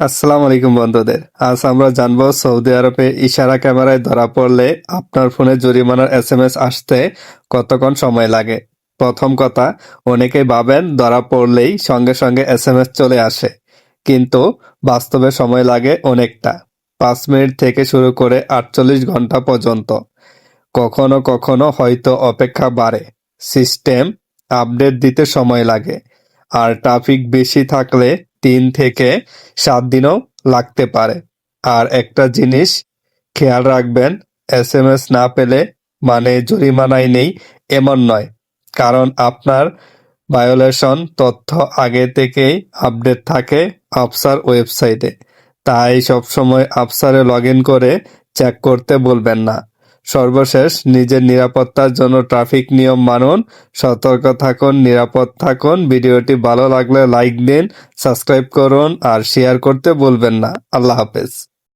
আসসালামু আলাইকুম বন্ধুদের। আজ আমরা জানব সৌদি আরবে ইশারা ক্যামেরায় ধরা পড়লে আপনার ফোনে জরিমানার এসএমএস আসতে কতক্ষণ সময় লাগে? প্রথম কথা, অনেকেই ভাবেন ধরা পড়লেই সঙ্গে সঙ্গে এসএমএস চলে আসে, কিন্তু বাস্তবে সময় লাগে অনেকটা। পাঁচ মিনিট থেকে শুরু করে আটচল্লিশ ঘণ্টা পর্যন্ত। কখনো কখনো হয়তো অপেক্ষা বাড়ে। সিস্টেম আপডেট দিতে সময় লাগে। আর ট্রাফিক বেশি থাকলে তিন থেকে সাত দিনও লাগতে পারে। আর একটা জিনিস খেয়াল রাখবেন এস এম এস না পেলে মানে জরিমানায় নেই, এমন নয়। কারণ আপনার ভায়োলেশন তথ্য আগে থেকেই আপডেট থাকে আফসার ওয়েবসাইটে। তাই সবসময় আফসারে লগ ইন করে চেক করতে বলবেন না। সর্বশেষ, নিজের নিরাপত্তার জন্য ট্রাফিক নিয়ম মানুন, সতর্ক থাকুন, নিরাপদ থাকুন। ভিডিওটি ভালো লাগলে লাইক দিন, সাবস্ক্রাইব করুন আর শেয়ার করতে বলবেন না। আল্লাহ হাফেজ।